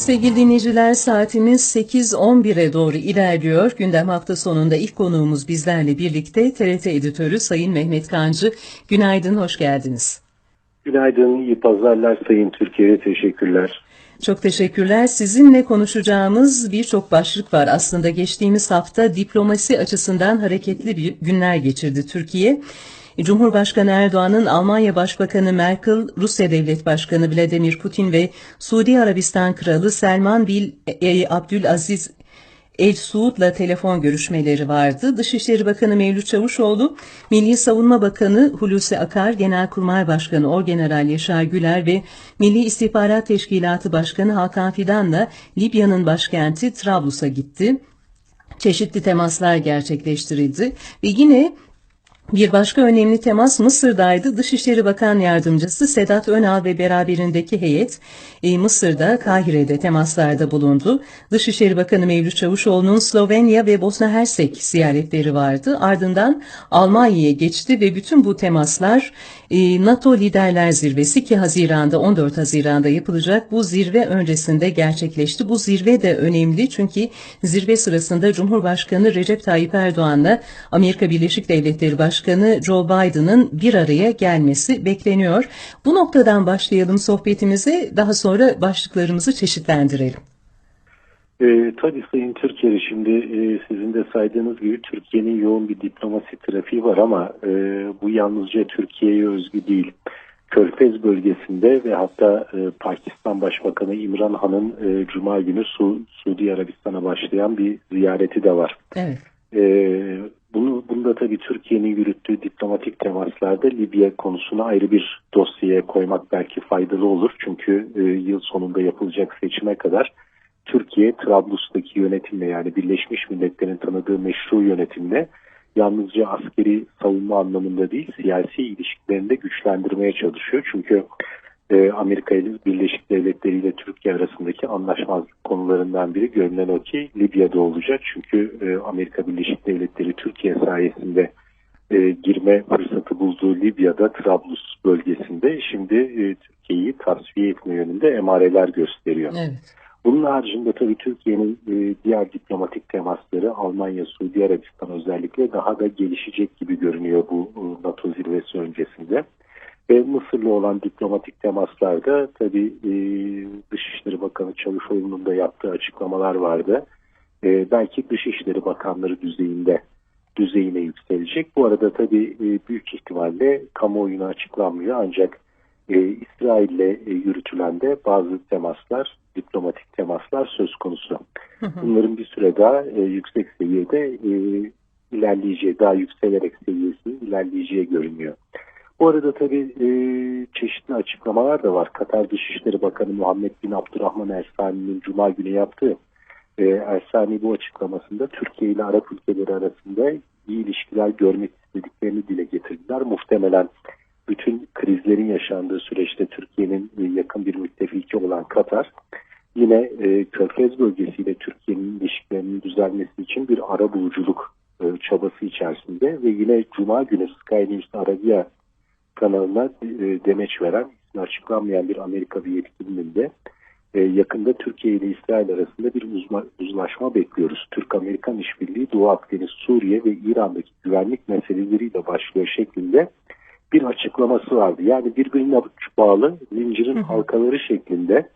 Sevgili dinleyiciler saatimiz 8.11'e doğru ilerliyor. Gündem hafta sonunda ilk konuğumuz bizlerle birlikte TRT editörü Sayın Mehmet Kancı. Günaydın, hoş geldiniz. Günaydın, iyi pazarlar Sayın Türkiye'ye teşekkürler. Çok teşekkürler. Sizinle konuşacağımız birçok başlık var. Aslında geçtiğimiz hafta diplomasi açısından hareketli bir günler geçirdi Türkiye. Cumhurbaşkanı Erdoğan'ın Almanya Başbakanı Merkel, Rusya Devlet Başkanı Vladimir Putin ve Suudi Arabistan Kralı Selman bin Abdülaziz El Suud'la telefon görüşmeleri vardı. Dışişleri Bakanı Mevlüt Çavuşoğlu, Milli Savunma Bakanı Hulusi Akar, Genelkurmay Başkanı Orgeneral Yaşar Güler ve Milli İstihbarat Teşkilatı Başkanı Hakan Fidan'la Libya'nın başkenti Trablus'a gitti. Çeşitli temaslar gerçekleştirildi ve yine bir başka önemli temas Mısır'daydı. Dışişleri Bakan Yardımcısı Sedat Önal ve beraberindeki heyet e, Mısır'da, Kahire'de temaslarda bulundu. Dışişleri Bakanı Mevlüt Çavuşoğlu'nun Slovenya ve Bosna Hersek ziyaretleri vardı. Ardından Almanya'ya geçti ve bütün bu temaslar NATO Liderler Zirvesi ki Haziran'da 14 Haziran'da yapılacak bu zirve öncesinde gerçekleşti. Bu zirve de önemli çünkü zirve sırasında Cumhurbaşkanı Recep Tayyip Erdoğan'la Amerika Birleşik Devletleri Başkanı Joe Biden'ın bir araya gelmesi bekleniyor. Bu noktadan başlayalım sohbetimize daha sonra başlıklarımızı çeşitlendirelim. E, tabii Sayın Türkiye şimdi e, sizin de saydığınız gibi Türkiye'nin yoğun bir diplomasi trafiği var ama e, bu yalnızca Türkiye'ye özgü değil. Körfez bölgesinde ve hatta e, Pakistan Başbakanı İmran Han'ın e, Cuma günü Su, Suudi Arabistan'a başlayan bir ziyareti de var. Evet. E, bunu, bunda tabii Türkiye'nin yürüttüğü diplomatik temaslarda Libya konusunu ayrı bir dosyaya koymak belki faydalı olur. Çünkü e, yıl sonunda yapılacak seçime kadar Türkiye Trablus'taki yönetimle yani Birleşmiş Milletler'in tanıdığı meşru yönetimle yalnızca askeri savunma anlamında değil siyasi ilişkilerini de güçlendirmeye çalışıyor. Çünkü e, Amerika ile Birleşik Devletleri ile Türkiye arasındaki anlaşmazlık konularından biri görünen o ki Libya'da olacak. Çünkü e, Amerika Birleşik Devletleri Türkiye sayesinde e, girme fırsatı bulduğu Libya'da Trablus bölgesinde şimdi e, Türkiye'yi tasfiye etme yönünde emareler gösteriyor. Evet. Bunun haricinde tabii Türkiye'nin e, diğer diplomatik temasları Almanya, Suudi Arabistan özellikle daha da gelişecek gibi görünüyor bu e, NATO zirvesi öncesinde. Ve Mısır'la olan diplomatik temaslarda tabii e, Dışişleri Bakanı Çavuşoğlu'nun da yaptığı açıklamalar vardı. E, belki Dışişleri Bakanları düzeyinde düzeyine yükselecek. Bu arada tabii e, büyük ihtimalle kamuoyuna açıklanmıyor ancak e, İsrail'le e, yürütülen de bazı temaslar, diplomatik temaslar söz konusu. Bunların bir süre daha e, yüksek seviyede e, ilerleyeceği, daha yükselerek seviyesi ilerleyeceği görünüyor. Bu arada tabii e, çeşitli açıklamalar da var. Katar Dışişleri Bakanı Muhammed Bin Abdurrahman Ersani'nin Cuma günü yaptığı e, Ersani bu açıklamasında Türkiye ile Arap ülkeleri arasında iyi ilişkiler görmek istediklerini dile getirdiler. Muhtemelen bütün krizlerin yaşandığı süreçte Türkiye'nin yakın bir müttefiki olan Katar yine e, Körfez bölgesiyle Türkiye'nin ilişkilerinin düzelmesi için bir ara buluculuk e, çabası içerisinde ve yine Cuma günü Sky News Arabia kanalına e, demeç veren açıklanmayan bir Amerika bir yetkilinin de e, yakında Türkiye ile İsrail arasında bir uzma, uzlaşma bekliyoruz. Türk-Amerikan işbirliği Doğu Akdeniz, Suriye ve İran'daki güvenlik meseleleriyle başlıyor şeklinde bir açıklaması vardı. Yani birbirine bağlı zincirin halkaları şeklinde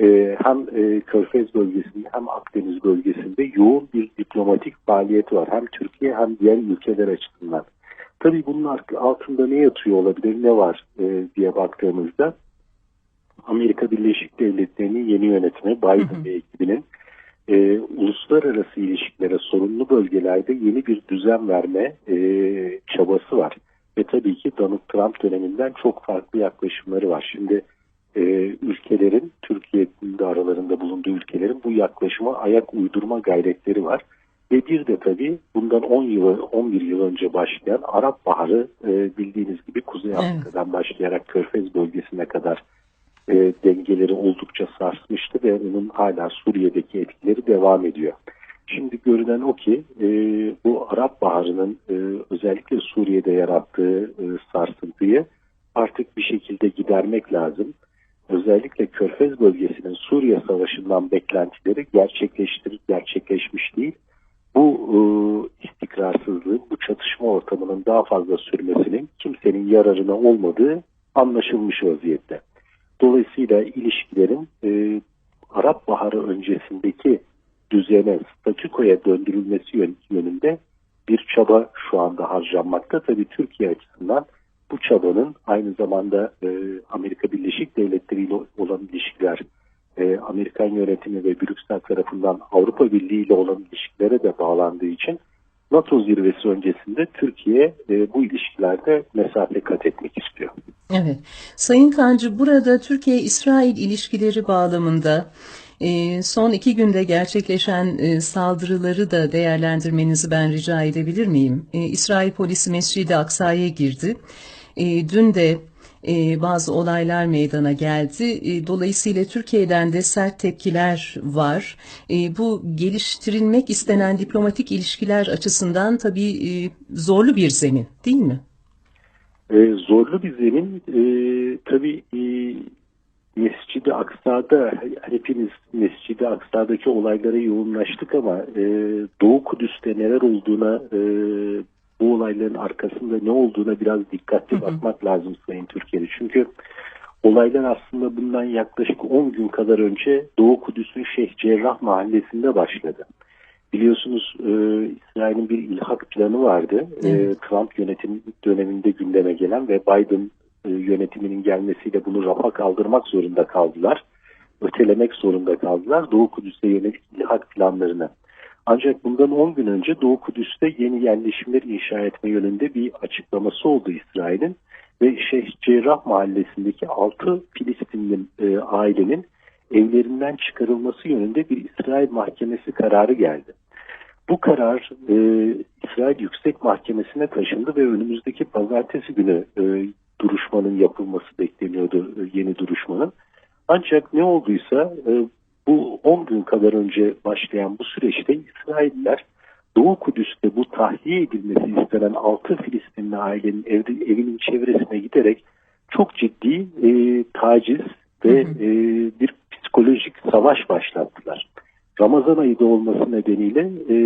e, hem e, Körfez bölgesinde hem Akdeniz bölgesinde yoğun bir diplomatik faaliyet var. Hem Türkiye hem diğer ülkeler açısından. Tabii bunun altında ne yatıyor olabilir, ne var e, diye baktığımızda Amerika Birleşik Devletleri'nin yeni yönetimi Biden ve ekibinin e, uluslararası ilişkilere sorunlu bölgelerde yeni bir düzen verme e, çabası var. Ve tabii ki Donald Trump döneminden çok farklı yaklaşımları var. Şimdi e, ülkelerin, Türkiye'nin de aralarında bulunduğu ülkelerin bu yaklaşıma ayak uydurma gayretleri var. Ve bir de tabii bundan 10 yıl, 11 yıl önce başlayan Arap Baharı e, bildiğiniz gibi Kuzey Afrika'dan evet. başlayarak Körfez bölgesine kadar e, dengeleri oldukça sarsmıştı ve onun hala Suriye'deki etkileri devam ediyor. Şimdi görünen o ki e, bu Arap Baharı'nın e, özellikle Suriye'de yarattığı e, sarsıntıyı artık bir şekilde gidermek lazım. özellikle Körfez bölgesinin Suriye Savaşı'ndan beklentileri gerçekleştir, gerçekleşmiş değil. Bu e, istikrarsızlığın, bu çatışma ortamının daha fazla sürmesinin kimsenin yararına olmadığı anlaşılmış vaziyette. Dolayısıyla ilişkilerin e, Arap Baharı öncesindeki düzene, statükoya döndürülmesi yönünde bir çaba şu anda harcanmakta. Tabii Türkiye açısından bu çabanın aynı zamanda e, Amerika Birleşik Devletleri ile olan ilişkiler, e, Amerikan yönetimi ve Brüksel tarafından Avrupa Birliği ile olan ilişkilere de bağlandığı için NATO zirvesi öncesinde Türkiye e, bu ilişkilerde mesafe kat etmek istiyor. Evet. Sayın Kancı burada Türkiye-İsrail ilişkileri bağlamında e, son iki günde gerçekleşen e, saldırıları da değerlendirmenizi ben rica edebilir miyim? E, İsrail polisi Mescid-i Aksa'ya girdi. Dün de bazı olaylar meydana geldi. Dolayısıyla Türkiye'den de sert tepkiler var. Bu geliştirilmek istenen diplomatik ilişkiler açısından tabii zorlu bir zemin değil mi? Zorlu bir zemin. Tabii Mescid-i Aksa'da hepimiz Mescid-i Aksa'daki olaylara yoğunlaştık ama e, Doğu Kudüs'te neler olduğuna e, bu olayların arkasında ne olduğuna biraz dikkatli hı hı. bakmak lazım Sayın Türkiye'de. Çünkü olaylar aslında bundan yaklaşık 10 gün kadar önce Doğu Kudüs'ün Şeyh Cerrah mahallesinde başladı. Biliyorsunuz e, İsrail'in bir ilhak planı vardı. E, Trump yönetim döneminde gündeme gelen ve Biden e, yönetiminin gelmesiyle bunu rafa kaldırmak zorunda kaldılar. Ötelemek zorunda kaldılar Doğu Kudüs'e yönelik ilhak planlarını. Ancak bundan 10 gün önce Doğu Kudüs'te yeni yerleşimler inşa etme yönünde bir açıklaması oldu İsrail'in ve Şeyh Cerrah mahallesindeki 6 Filistinli e, ailenin evlerinden çıkarılması yönünde bir İsrail mahkemesi kararı geldi. Bu karar e, İsrail Yüksek Mahkemesi'ne taşındı ve önümüzdeki pazartesi günü e, duruşmanın yapılması bekleniyordu e, yeni duruşmanın. Ancak ne olduysa e, bu 10 gün kadar önce başlayan bu süreçte İsrailler Doğu Kudüs'te bu tahliye edilmesi istenen 6 Filistinli ailenin evde, evinin çevresine giderek çok ciddi e, taciz ve e, bir psikolojik savaş başlattılar. Ramazan ayı da olması nedeniyle e,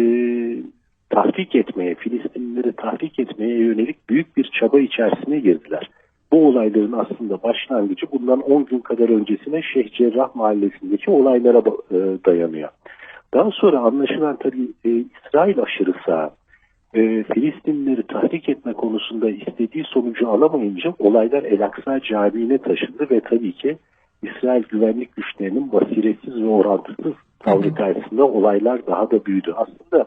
tahrik etmeye, Filistinlileri tahrik etmeye yönelik büyük bir çaba içerisine girdiler bu olayların aslında başlangıcı bundan 10 gün kadar öncesine Şeyh Cerrah mahallesindeki olaylara e, dayanıyor. Daha sonra anlaşılan tabii e, İsrail aşırı sağ e, Filistinlileri tahrik etme konusunda istediği sonucu alamayınca olaylar El Aksa Camii'ne taşındı ve tabii ki İsrail güvenlik güçlerinin basiretsiz ve orantısız tavrı karşısında olaylar daha da büyüdü. Aslında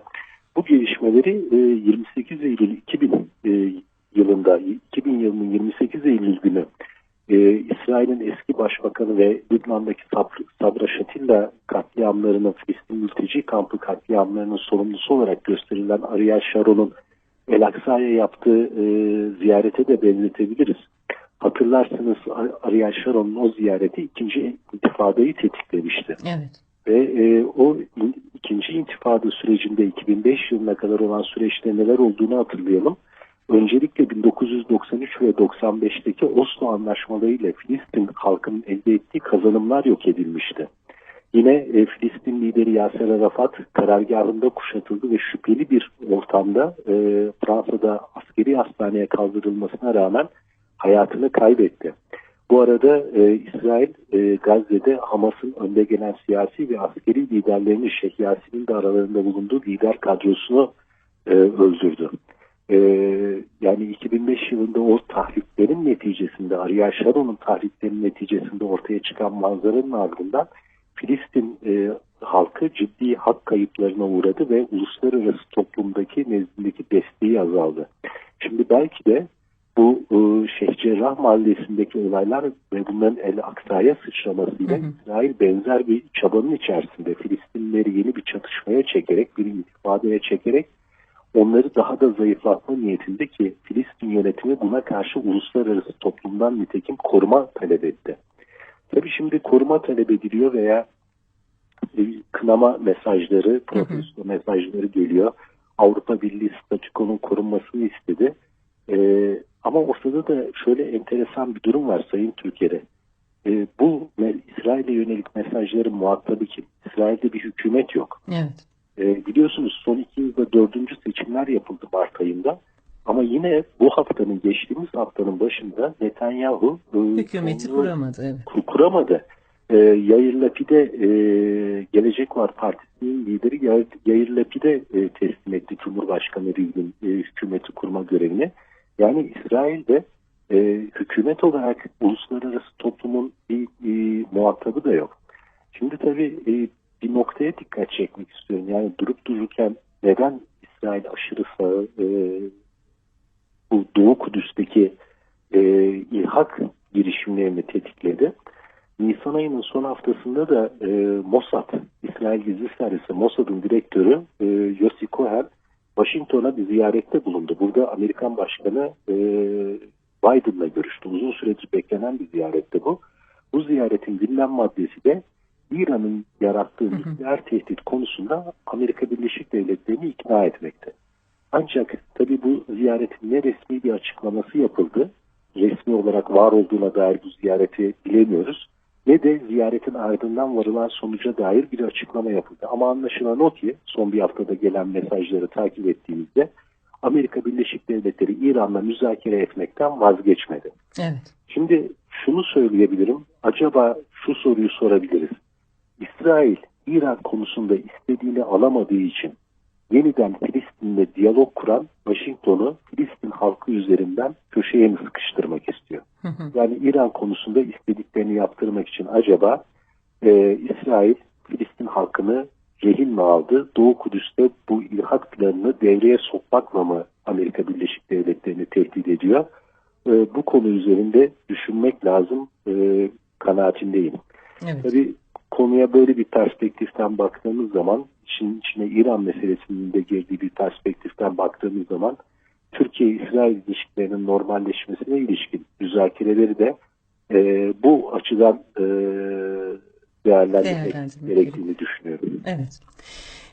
bu gelişmeleri 28 e, Eylül 2000 yılında 2000 yılının 28 Eylül günü e, İsrail'in eski başbakanı ve Lübnan'daki Sabra, Sabra Şatilla katliamlarının Filistin mülteci kampı katliamlarının sorumlusu olarak gösterilen Ariel Sharon'un El Aksa'ya yaptığı e, ziyarete de benzetebiliriz. Hatırlarsınız Ariel Sharon'un o ziyareti ikinci intifadayı tetiklemişti. Evet. Ve e, o ikinci intifada sürecinde 2005 yılına kadar olan süreçte neler olduğunu hatırlayalım. Öncelikle 1993 ve 95'teki Oslo anlaşmalarıyla Filistin halkının elde ettiği kazanımlar yok edilmişti. Yine e, Filistin lideri Yasser Arafat karargahında kuşatıldı ve şüpheli bir ortamda e, Fransa'da askeri hastaneye kaldırılmasına rağmen hayatını kaybetti. Bu arada e, İsrail e, Gazze'de Hamas'ın önde gelen siyasi ve askeri liderlerini Şeyh Yasin'in de aralarında bulunduğu lider kadrosunu e, öldürdü. Ee, yani 2005 yılında o tahriklerin neticesinde Ariel Sharon'un tahriklerinin neticesinde ortaya çıkan manzaranın ardından Filistin e, halkı ciddi hak kayıplarına uğradı ve uluslararası toplumdaki nezdindeki desteği azaldı. Şimdi belki de bu e, Şeyh Cerrah mahallesindeki olaylar ve bunların El Aksa'ya sıçramasıyla hı hı. İsrail benzer bir çabanın içerisinde Filistinlileri yeni bir çatışmaya çekerek, bir intifadaya çekerek onları daha da zayıflatma niyetinde ki Filistin yönetimi buna karşı uluslararası toplumdan nitekim koruma talep etti. Tabii şimdi koruma talep ediliyor veya kınama mesajları, protesto mesajları geliyor. Avrupa Birliği statükonun korunmasını istedi. Ee, ama ortada da şöyle enteresan bir durum var Sayın Türkiye'de. e, bu İsrail'e yönelik mesajların muhatabı kim? İsrail'de bir hükümet yok. Evet. E, biliyorsunuz son iki yılda dördüncü seçimler yapıldı Mart ayında. Ama yine bu haftanın geçtiğimiz haftanın başında Netanyahu e, hükümeti kuramadı. Evet. kuramadı. E, Yair Lapide e, Gelecek Var Partisi'nin lideri Yair, Yair Lapide e, teslim etti Cumhurbaşkanı Rivlin e, hükümeti kurma görevini. Yani İsrail'de e, hükümet olarak uluslararası toplumun bir e, muhatabı da yok. Şimdi tabii e, bir noktaya dikkat çekmek istiyorum. Yani durup dururken neden İsrail aşırı sağı e, bu Doğu Kudüs'teki e, ilhak girişimlerini tetikledi? Nisan ayının son haftasında da e, Mossad, İsrail Gizli Servisi Mossad'ın direktörü e, Yossi Cohen Washington'a bir ziyarette bulundu. Burada Amerikan Başkanı e, Biden'la görüştü. Uzun süredir beklenen bir ziyarette bu. Bu ziyaretin gündem maddesi de İran'ın yarattığı nükleer tehdit konusunda Amerika Birleşik Devletleri'ni ikna etmekte. Ancak tabii bu ziyaretin ne resmi bir açıklaması yapıldı, resmi olarak var olduğuna dair bu ziyareti bilemiyoruz ne de ziyaretin ardından varılan sonuca dair bir açıklama yapıldı. Ama anlaşılan o ki son bir haftada gelen mesajları takip ettiğimizde Amerika Birleşik Devletleri İran'la müzakere etmekten vazgeçmedi. Evet. Şimdi şunu söyleyebilirim. Acaba şu soruyu sorabiliriz. İsrail İran konusunda istediğini alamadığı için yeniden Filistin'le diyalog kuran Washington'u Filistin halkı üzerinden köşeye mi sıkıştırmak istiyor? Yani İran konusunda istediklerini yaptırmak için acaba e, İsrail Filistin halkını rehin mi aldı? Doğu Kudüs'te bu ilhak planını devreye sokmakla mı Amerika Birleşik Devletleri'ni tehdit ediyor? E, bu konu üzerinde düşünmek lazım e, kanaatindeyim. Evet. Tabii konuya böyle bir perspektiften baktığımız zaman, işin içine İran meselesinin de girdiği bir perspektiften baktığımız zaman Türkiye-İsrail ilişkilerinin normalleşmesine ilişkin müzakereleri de e, bu açıdan e, değerlendirmek gerektiğini düşünüyorum. Evet.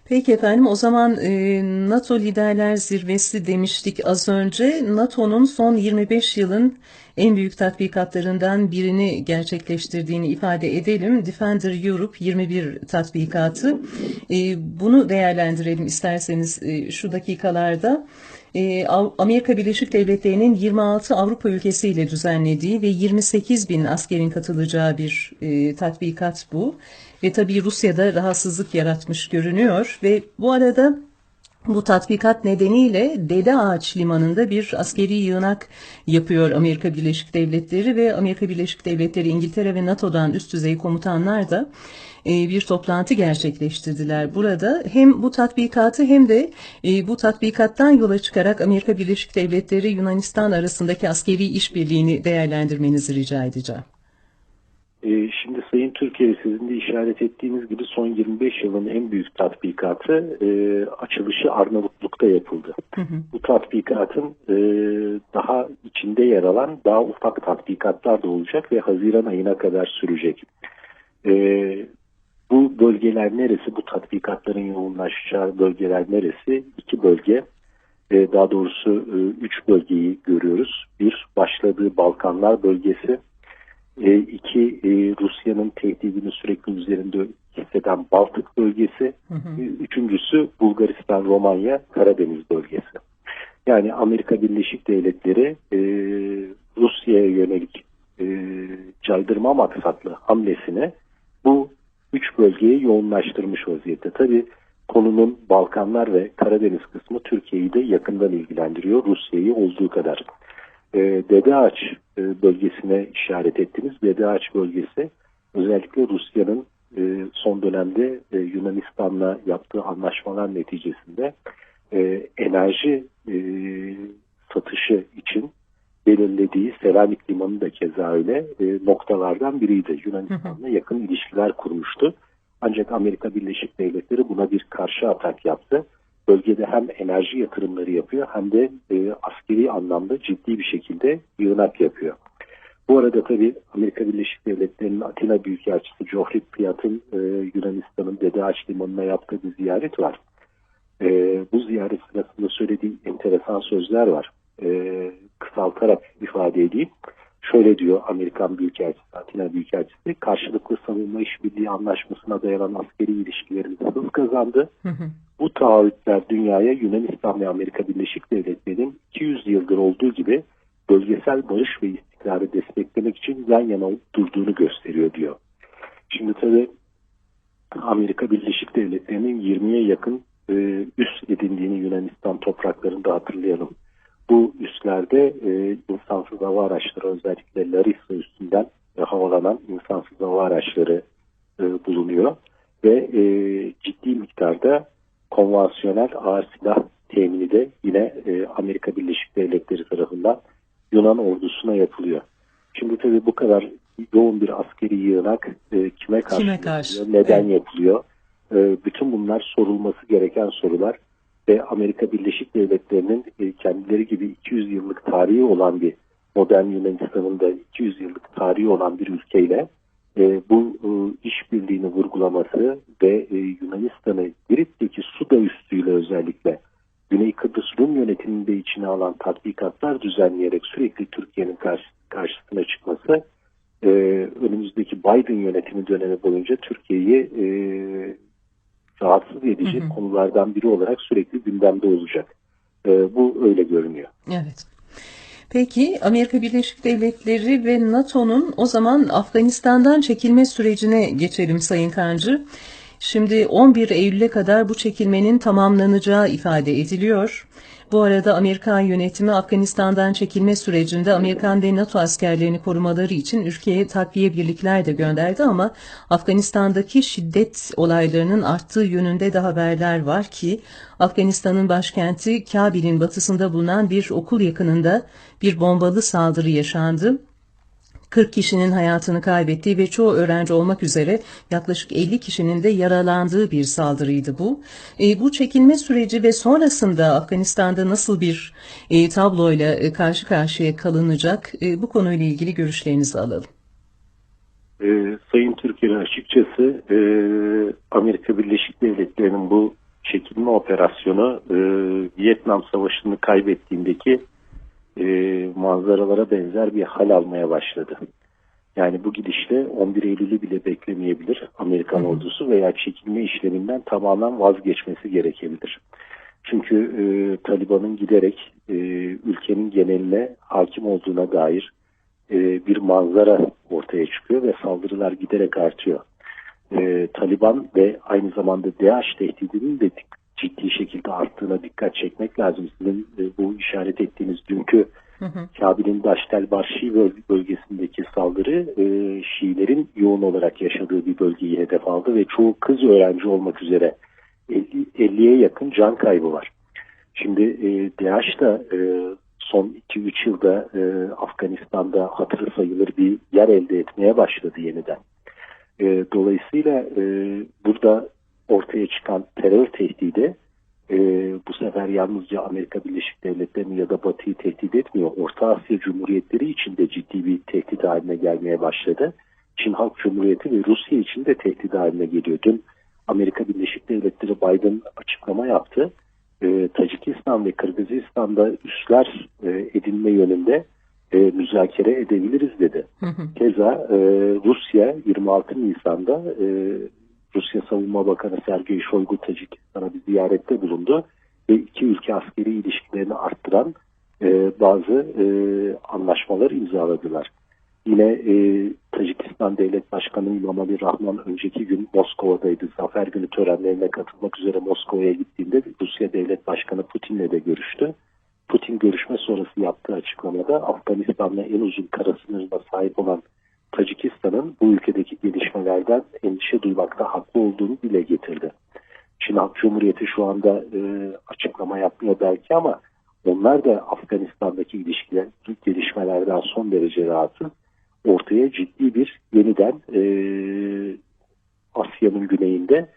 Peki efendim o zaman e, NATO Liderler Zirvesi demiştik az önce. NATO'nun son 25 yılın en büyük tatbikatlarından birini gerçekleştirdiğini ifade edelim. Defender Europe 21 tatbikatı. E, bunu değerlendirelim isterseniz e, şu dakikalarda. E, Amerika Birleşik Devletleri'nin 26 Avrupa ülkesiyle düzenlediği ve 28 bin askerin katılacağı bir e, tatbikat bu. Ve tabii Rusya'da rahatsızlık yaratmış görünüyor ve bu arada bu tatbikat nedeniyle Dede Ağaç Limanı'nda bir askeri yığınak yapıyor Amerika Birleşik Devletleri ve Amerika Birleşik Devletleri, İngiltere ve NATO'dan üst düzey komutanlar da e, bir toplantı gerçekleştirdiler. Burada hem bu tatbikatı hem de e, bu tatbikattan yola çıkarak Amerika Birleşik Devletleri Yunanistan arasındaki askeri işbirliğini değerlendirmenizi rica edeceğim. E, şimdi Sayın Türkiye sizin de işaret ettiğiniz gibi son 25 yılın en büyük tatbikatı açılışı Arnavutluk'ta yapıldı. Hı hı. Bu tatbikatın daha içinde yer alan daha ufak tatbikatlar da olacak ve Haziran ayına kadar sürecek. Bu bölgeler neresi? Bu tatbikatların yoğunlaşacağı bölgeler neresi? İki bölge. E, daha doğrusu e, üç bölgeyi görüyoruz. Bir, başladığı Balkanlar bölgesi. E, iki, Rusya'nın tehdidini sürekli üzerinde hisseden Baltık bölgesi. Hı hı. Üçüncüsü Bulgaristan, Romanya, Karadeniz bölgesi. Yani Amerika Birleşik Devletleri Rusya'ya yönelik caydırma maksatlı hamlesine bu üç bölgeye yoğunlaştırmış vaziyette. Tabi konunun Balkanlar ve Karadeniz kısmı Türkiye'yi de yakından ilgilendiriyor. Rusya'yı olduğu kadar. E, Dede Ağaç e, bölgesine işaret ettiniz. Ağaç bölgesi özellikle Rusya'nın e, son dönemde e, Yunanistan'la yaptığı anlaşmalar neticesinde enerji satışı için belirlediği Selanik Limanı da keza öyle noktalardan biriydi. Yunanistan'la yakın ilişkiler kurmuştu. Ancak Amerika Birleşik Devletleri buna bir karşı atak yaptı. Bölgede hem enerji yatırımları yapıyor hem de e, askeri anlamda ciddi bir şekilde yığınak yapıyor. Bu arada tabii Amerika Birleşik Devletleri'nin Atina Büyükelçisi Geoffrey Piat'ın e, Yunanistan'ın Dede Ağaç Limanı'na yaptığı bir ziyaret var. E, bu ziyaret sırasında söylediği enteresan sözler var. E, kısaltarak ifade edeyim. Şöyle diyor Amerikan Büyükelçisi, Atina Büyükelçisi, karşılıklı savunma işbirliği anlaşmasına dayanan askeri ilişkilerimiz hız kazandı. Hı hı. Bu taahhütler dünyaya Yunanistan ve Amerika Birleşik Devletleri'nin 200 yıldır olduğu gibi bölgesel barış ve istikrarı desteklemek için yan yana durduğunu gösteriyor diyor. Şimdi tabii Amerika Birleşik Devletleri'nin 20'ye yakın e, üs edindiğini Yunanistan topraklarında hatırlayalım. Bu üslerde e, insansız hava araçları özellikle Larissa üstünden e, havalanan insansız hava araçları e, bulunuyor ve e, ciddi miktarda konvansiyonel ağır silah temini de yine e, Amerika Birleşik Devletleri tarafından Yunan ordusuna yapılıyor. Şimdi tabii bu kadar yoğun bir askeri yığınak e, kime karşı, Kime karşı? yapılıyor, neden Evet. yapılıyor? E, bütün bunlar sorulması gereken sorular ve Amerika Birleşik Devletleri'nin e, kendileri gibi 200 yıllık tarihi olan bir modern Yunanistan'ın da 200 yıllık tarihi olan bir ülkeyle e, bu e, işbirliğini vurgulaması ve e, Yunanistan'ı Girit'teki Suda üstüyle özellikle Güney Kıbrıs Rum yönetiminde içine alan tatbikatlar düzenleyerek sürekli Türkiye'nin karşı, karşısına çıkması e, önümüzdeki Biden yönetimi dönemi boyunca Türkiye'yi e, rahatsız edecek Hı hı. konulardan biri olarak sürekli gündemde olacak. E, bu öyle görünüyor. Evet. Peki Amerika Birleşik Devletleri ve NATO'nun o zaman Afganistan'dan çekilme sürecine geçelim Sayın Kancı. Şimdi 11 Eylül'e kadar bu çekilmenin tamamlanacağı ifade ediliyor. Bu arada Amerikan yönetimi Afganistan'dan çekilme sürecinde Amerikan ve NATO askerlerini korumaları için ülkeye takviye birlikler de gönderdi ama Afganistan'daki şiddet olaylarının arttığı yönünde de haberler var ki Afganistan'ın başkenti Kabil'in batısında bulunan bir okul yakınında bir bombalı saldırı yaşandı. 40 kişinin hayatını kaybettiği ve çoğu öğrenci olmak üzere yaklaşık 50 kişinin de yaralandığı bir saldırıydı bu. E, bu çekilme süreci ve sonrasında Afganistan'da nasıl bir e, tabloyla e, karşı karşıya kalınacak e, bu konuyla ilgili görüşlerinizi alalım. E, Sayın Türkiye açıkçası e, Amerika Birleşik Devletleri'nin bu çekilme operasyonu e, Vietnam Savaşı'nı kaybettiğindeki e, manzaralara benzer bir hal almaya başladı. Yani bu gidişle 11 Eylül'ü bile beklemeyebilir Amerikan Hı ordusu veya çekilme işleminden tamamen vazgeçmesi gerekebilir. Çünkü e, Taliban'ın giderek e, ülkenin geneline hakim olduğuna dair e, bir manzara ortaya çıkıyor ve saldırılar giderek artıyor. E, Taliban ve aynı zamanda DAEŞ tehdidinin de ciddi şekilde arttığına dikkat çekmek lazım. Sizin e, bu işaret ettiğiniz dünkü Hı hı. Kabil'in Daştel Barşi böl- bölgesindeki saldırı e, Şiilerin yoğun olarak yaşadığı bir bölgeyi hedef aldı ve çoğu kız öğrenci olmak üzere 50 50'ye yakın can kaybı var. Şimdi e, DAEŞ da e, son 2-3 yılda e, Afganistan'da hatırı sayılır bir yer elde etmeye başladı yeniden. E, dolayısıyla e, burada ortaya çıkan terör tehdidi e, bu sefer yalnızca Amerika Birleşik Devletleri'ni ya da Batı'yı tehdit etmiyor. Orta Asya Cumhuriyetleri için de ciddi bir tehdit haline gelmeye başladı. Çin Halk Cumhuriyeti ve Rusya için de tehdit haline geliyor. Dün Amerika Birleşik Devletleri Biden açıklama yaptı. E, Tacikistan ve Kırgızistan'da üsler e, edinme yönünde e, müzakere edebiliriz dedi. Hı hı. Keza e, Rusya 26 Nisan'da e, Rusya Savunma Bakanı Sergey Shoigu Tacikistan'a bir ziyarette bulundu ve iki ülke askeri ilişkilerini arttıran e, bazı e, anlaşmalar imzaladılar. Yine e, Tacikistan Devlet Başkanı İmamali Rahman önceki gün Moskova'daydı. Zafer Günü törenlerine katılmak üzere Moskova'ya gittiğinde Rusya Devlet Başkanı Putin'le de görüştü. Putin görüşme sonrası yaptığı açıklamada Afganistan'la en uzun kara sınırına sahip olan Tacikistan'ın bu ülkedeki gelişmelerden endişe duymakta haklı olduğunu dile getirdi. Çin Halk Cumhuriyeti şu anda e, açıklama yapmıyor belki ama onlar da Afganistan'daki ilişkiler, gelişmelerden son derece rahatsız. Ortaya ciddi bir yeniden e, Asya'nın güneyinde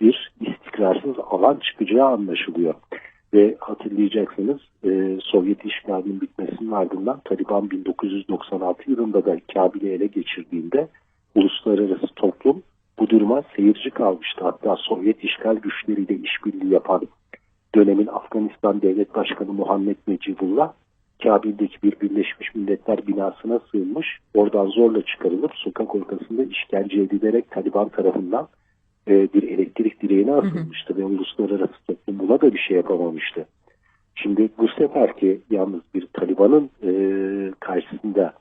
bir istikrarsız alan çıkacağı anlaşılıyor. Ve hatırlayacaksınız e, Sovyet işgalinin bitmesinin ardından Taliban 1996 yılında da Kabil'i ele geçirdiğinde uluslararası toplum bu duruma seyirci kalmıştı. Hatta Sovyet işgal güçleriyle işbirliği yapan dönemin Afganistan Devlet Başkanı Muhammed Necibullah Kabil'deki bir Birleşmiş Milletler binasına sığınmış. Oradan zorla çıkarılıp sokak ortasında işkence edilerek Taliban tarafından e, bir elektrik direğine asılmıştı ve uluslararası toplum buna da bir şey yapamamıştı. Şimdi bu seferki yalnız bir Taliban'ın e, karşısında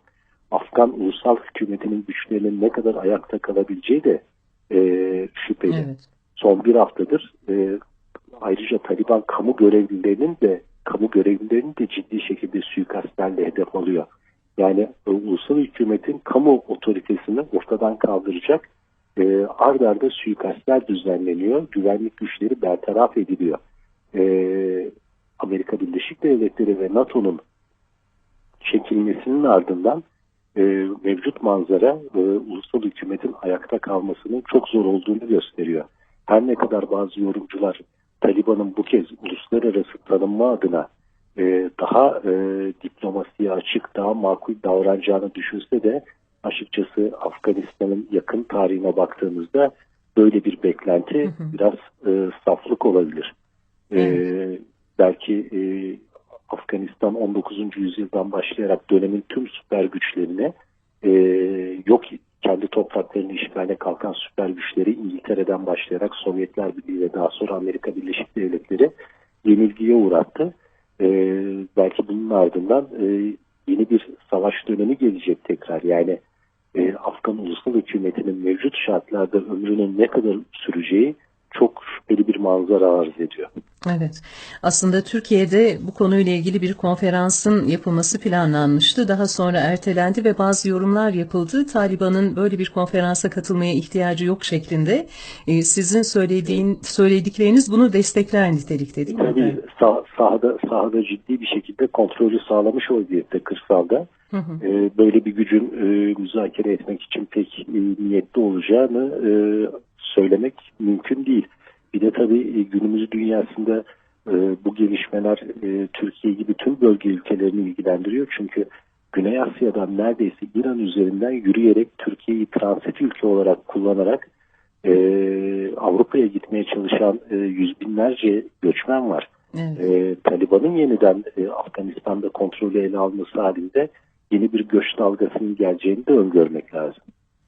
Afgan ulusal hükümetinin güçlerinin ne kadar ayakta kalabileceği de e, şüpheli. Evet. Son bir haftadır e, ayrıca Taliban kamu görevlilerinin de kamu görevlilerinin de ciddi şekilde suikastlerle hedef alıyor. Yani e, ulusal hükümetin kamu otoritesini ortadan kaldıracak e, ard arda suikastler düzenleniyor. Güvenlik güçleri bertaraf ediliyor. E, Amerika Birleşik Devletleri ve NATO'nun çekilmesinin ardından e, mevcut manzara e, ulusal hükümetin ayakta kalmasının çok zor olduğunu gösteriyor. Her ne kadar bazı yorumcular Taliban'ın bu kez uluslararası tanınma adına e, daha e, diplomasiye açık, daha makul davranacağını düşünse de açıkçası Afganistan'ın yakın tarihine baktığımızda böyle bir beklenti Hı hı. biraz e, saflık olabilir. E, belki e, Afganistan 19. yüzyıldan başlayarak dönemin tüm süper güçlerini e, yok kendi topraklarını işgale kalkan süper güçleri İngiltere'den başlayarak Sovyetler Birliği ve daha sonra Amerika Birleşik Devletleri yenilgiye uğrattı. E, belki bunun ardından e, yeni bir savaş dönemi gelecek tekrar. Yani e, Afgan ulusal hükümetinin mevcut şartlarda ömrünün ne kadar süreceği çok şüpheli bir manzara arz ediyor. Evet. Aslında Türkiye'de bu konuyla ilgili bir konferansın yapılması planlanmıştı. Daha sonra ertelendi ve bazı yorumlar yapıldı. Taliban'ın böyle bir konferansa katılmaya ihtiyacı yok şeklinde. Ee, sizin söylediğin söyledikleriniz bunu destekler nitelikte değil mi? Tabii sah- sahada sahada ciddi bir şekilde kontrolü sağlamış vaziyette kırsalda. Hı hı. Ee, böyle bir gücün e, müzakere etmek için pek e, niyetli olacağını e, söylemek mümkün değil. Bir de tabii e, günümüz dünyasında e, bu gelişmeler e, Türkiye gibi tüm bölge ülkelerini ilgilendiriyor. Çünkü Güney Asya'dan neredeyse İran üzerinden yürüyerek Türkiye'yi transit ülke olarak kullanarak e, Avrupa'ya gitmeye çalışan e, yüz binlerce göçmen var. Evet. E, Taliban'ın yeniden e, Afganistan'da kontrolü ele alması halinde yeni bir göç dalgasının geleceğini de öngörmek lazım.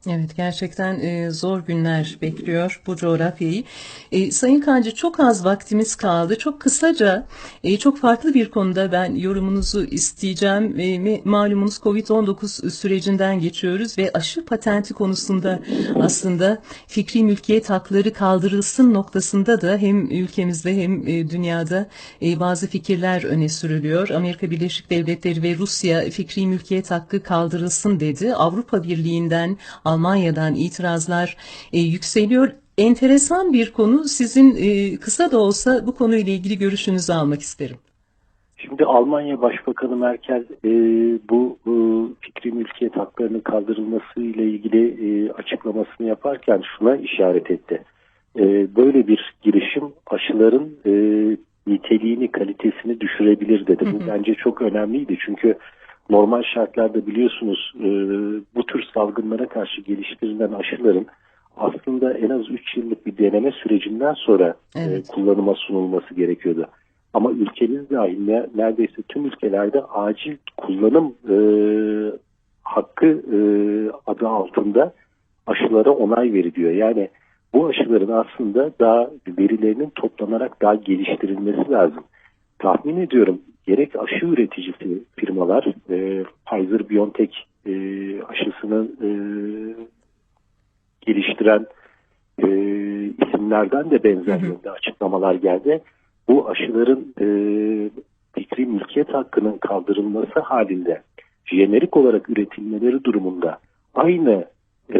Evet gerçekten e, zor günler bekliyor bu coğrafyayı. E, Sayın Kancı çok az vaktimiz kaldı. Çok kısaca e, çok farklı bir konuda ben yorumunuzu isteyeceğim. E, malumunuz Covid-19 sürecinden geçiyoruz ve aşı patenti konusunda aslında fikri mülkiyet hakları kaldırılsın noktasında da hem ülkemizde hem dünyada bazı fikirler öne sürülüyor. Amerika Birleşik Devletleri ve Rusya fikri mülkiyet hakkı kaldırılsın dedi. Avrupa Birliği'nden Almanya'dan itirazlar e, yükseliyor. Enteresan bir konu. Sizin e, kısa da olsa bu konuyla ilgili görüşünüzü almak isterim. Şimdi Almanya Başbakanı Merkel e, bu e, fikri mülkiyet haklarının kaldırılması ile ilgili e, açıklamasını yaparken şuna işaret etti. E, böyle bir girişim aşıların e, niteliğini, kalitesini düşürebilir dedi. Bu bence çok önemliydi. Çünkü normal şartlarda biliyorsunuz e, bu tür salgınlara karşı geliştirilen aşıların aslında en az 3 yıllık bir deneme sürecinden sonra e, Evet. kullanıma sunulması gerekiyordu. Ama ülkemiz dahil ne- neredeyse tüm ülkelerde acil kullanım e, hakkı e, adı altında aşılara onay veriliyor. Yani bu aşıların aslında daha verilerinin toplanarak daha geliştirilmesi lazım. Tahmin ediyorum gerek aşı üreticisi firmalar e, Pfizer-BioNTech e, aşısını e, geliştiren e, isimlerden de benzer yönde açıklamalar geldi. Bu aşıların e, fikri mülkiyet hakkının kaldırılması halinde jenerik olarak üretilmeleri durumunda aynı e,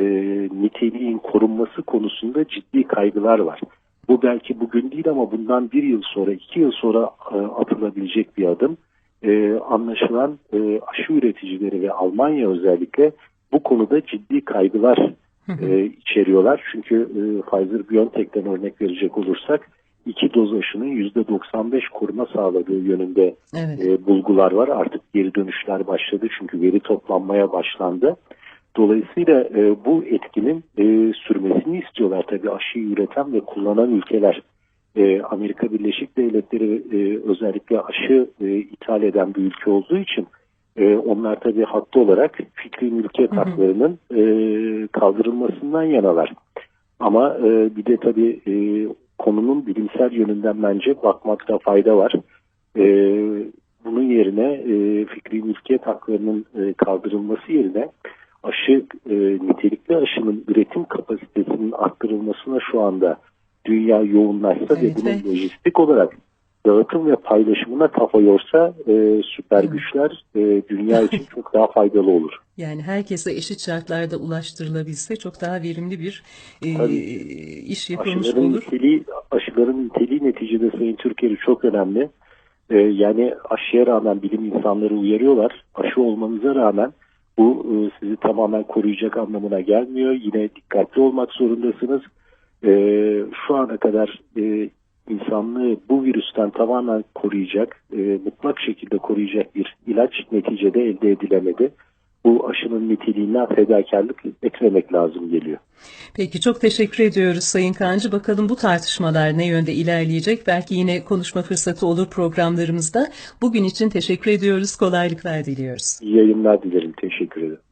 niteliğin korunması konusunda ciddi kaygılar var. Bu belki bugün değil ama bundan bir yıl sonra, iki yıl sonra e, atılabilecek bir adım. E, anlaşılan e, aşı üreticileri ve Almanya özellikle bu konuda ciddi kaygılar e, içeriyorlar. Çünkü e, Pfizer-BioNTech'ten örnek verecek olursak iki doz aşının %95 koruma sağladığı yönünde Evet. e, bulgular var. Artık geri dönüşler başladı çünkü veri toplanmaya başlandı. Dolayısıyla e, bu etkinin e, sürmesini istiyorlar tabii aşıyı üreten ve kullanan ülkeler. e, Amerika Birleşik Devletleri e, özellikle aşı e, ithal eden bir ülke olduğu için e, onlar tabii haklı olarak fikri mülkiyet haklarının e, kaldırılmasından yanalar. Ama e, bir de tabii e, konunun bilimsel yönünden bence bakmakta fayda var. E, bunun yerine e, fikri mülkiyet haklarının e, kaldırılması yerine aşı e, nitelikli aşının üretim kapasitesinin arttırılmasına şu anda dünya yoğunlaşsa ve Evet, bunun ve- lojistik olarak dağıtım ve paylaşımına kafa yorsa e, süper Evet. güçler e, dünya için çok daha faydalı olur. Yani herkese eşit şartlarda ulaştırılabilse çok daha verimli bir e, Tabii. iş yapılmış Aşıların olur. niteliği, aşıların niteliği neticede Sayın Türkiye'de çok önemli. Ee, yani aşıya rağmen bilim insanları uyarıyorlar. Aşı olmanıza rağmen bu e, sizi tamamen koruyacak anlamına gelmiyor. Yine dikkatli olmak zorundasınız. Ee, şu ana kadar e, insanlığı bu virüsten tamamen koruyacak, e, mutlak şekilde koruyacak bir ilaç neticede elde edilemedi. Bu aşının niteliğinden fedakarlık eklemek lazım geliyor. Peki çok teşekkür ediyoruz Sayın Kancı. Bakalım bu tartışmalar ne yönde ilerleyecek? Belki yine konuşma fırsatı olur programlarımızda. Bugün için teşekkür ediyoruz. Kolaylıklar diliyoruz. İyi yayınlar dilerim. Teşekkür ederim.